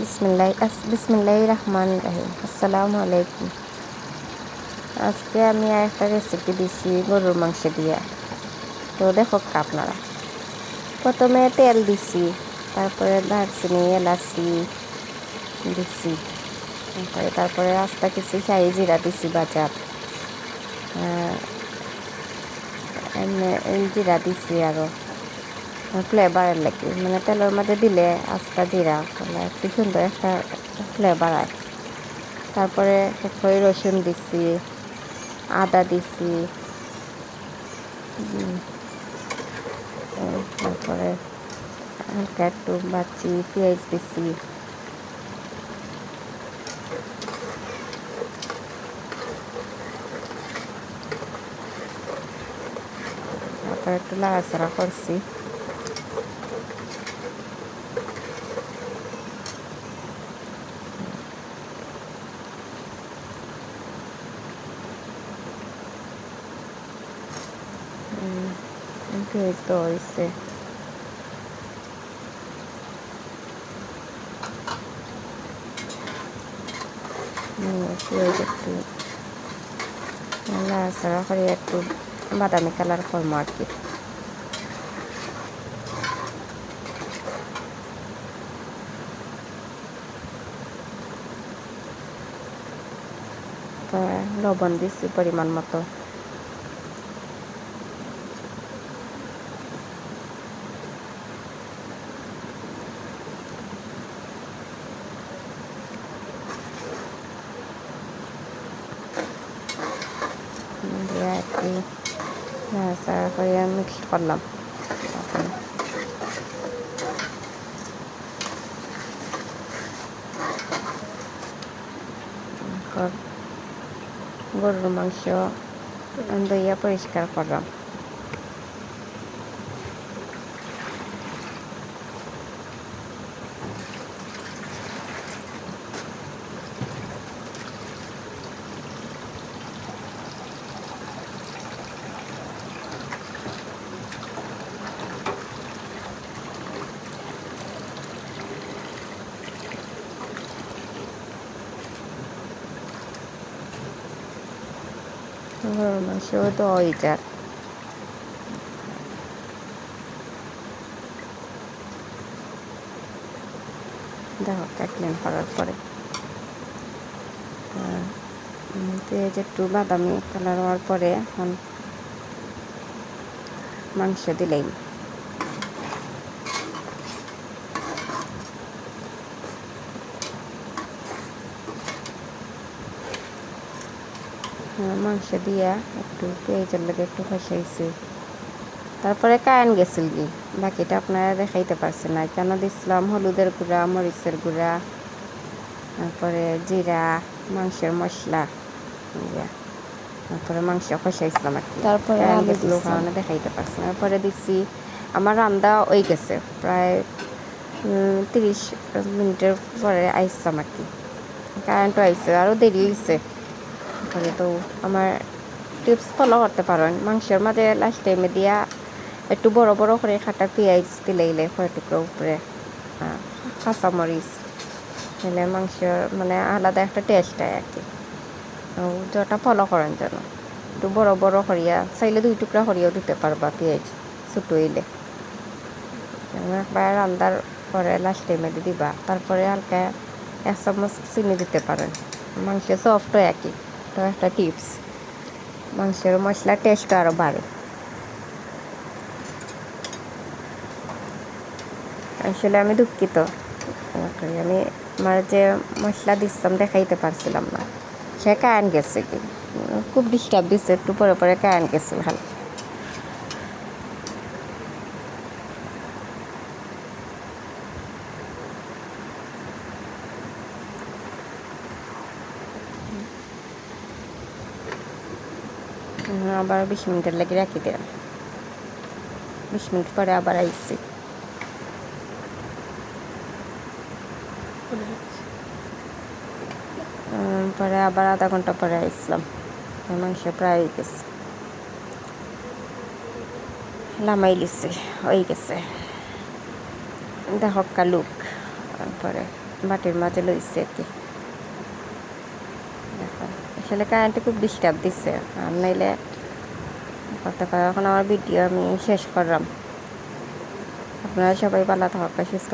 বিসমিল্লাহ বিসমিল্লাহ রহমান রাহিম। আসসালামু আলাইকুম। আজকে আমি একটা রেসিপি দিছি গরুর মাংস দিয়ে। তো দেখো আপনারা। প্রথমে তেল দিছি, তারপরে দারচিনি, এলাচি দিছি, তারপরে তারপরে আস্তা কিছু শাহি জিরা দিছি বাজার জিরা দিছি আরও ফ্লেভারের লাগে। মানে তেলের মধ্যে দিলে আস্তা জিরা মানে একটু সুন্দর একটা ফ্লেভার হয়। তারপরে একটু রসুন দিছি, আদা দিছি তারপরে হালকা একটু বাচ্চি পেঁয়াজ দিছি। তারপরে একটু লাড়াচাড়া করছি। দেওয়া হয়েছে একটু নাড়াচাড়া করে একটু বাদামি কালার করব আর কি লবণ দিচ্ছি পরিমাণ মতো দিয়ে কি নাড়াচাড়া করে মিক্স করলাম গরুর মাংস দইয়া পরিষ্কার করলাম দই যার দেখো কাটলেন করার পরে যে একটু বাদামি কালার হওয়ার পরে এখন মাংস দিলেই মাংস দিয়া একটু পেঁয়াজের লাগে একটু ফসাইছি তারপরে কায়ন গেছিল কি বাকিটা আপনারা দেখাইতে পারছেন না। কেন দিছিলাম? হলুদের গুঁড়া মরিচের গুঁড়া তারপরে জিরা মাংসের মশলা তারপরে মাংস কষাইছিলাম আর কি। তারপরে গেছিল কারণে দেখাইতে পারছি না। তারপরে দিচ্ছি আমার রান্দা ওই গেছে। প্রায় তিরিশ মিনিটের পরে আইসলাম আর কি। কারেন্টও আইসে আরও দেরি হয়েছে তাহলে তো আমার টিপস ফলো করতে পারেন। মাংসের মাঝে লাস্ট টাইমে দিয়া একটু বড় বড় করে খাটা পেঁয়াজ দিলেইলে কয় টুকরো উপরে কাঁচামরিচ তাহলে মাংসের মানে আলাদা একটা টেস্ট হয় আর কি যেটা ফলো করেন যেন। একটু বড় বড় করিয়া, চাইলে দুই টুকরা করিয়াও দিতে পারবা পেঁয়াজ ছোটো হইলে। একবার রান্দার পরে লাস্ট টাইমে দিবা, তারপরে হালকা এক চামচ চিনি দিতে পারেন। মাংস সফট হয় আর এটাও একটা টিপস মাংসের মশলা টেস্ট আরও বাড়ে আসলে আমি দুঃখিত। আমি আমার যে মশলা দিচ্ছিলাম, দেখাইতে পারছিলাম না। সে কায়ন গেছে কি? খুব ডিস্টার্ব দিচ্ছে একটু পরে পরে কায়ন গেছে হালকা আবার বিশ মিনিটের লেগে রাখি দিলাম বিশ মিনিট পরে আবার আইসি পরে আবার আধা ঘণ্টা পরে আসলাম মাংস প্রায় হয়ে গেছে। লামাই লিছে, হয়ে গেছে। দেখো লুক তারপরে বাটির মাঝে লইছে আর কি। আসলে কারেন্টে খুব ডিস্টার্ব দিচ্ছে আর নাইলে করতে পারে এখন আমার ভিডিও আমি শেষ করলাম আপনারা সবাই ভালো থাকা সুস্থ।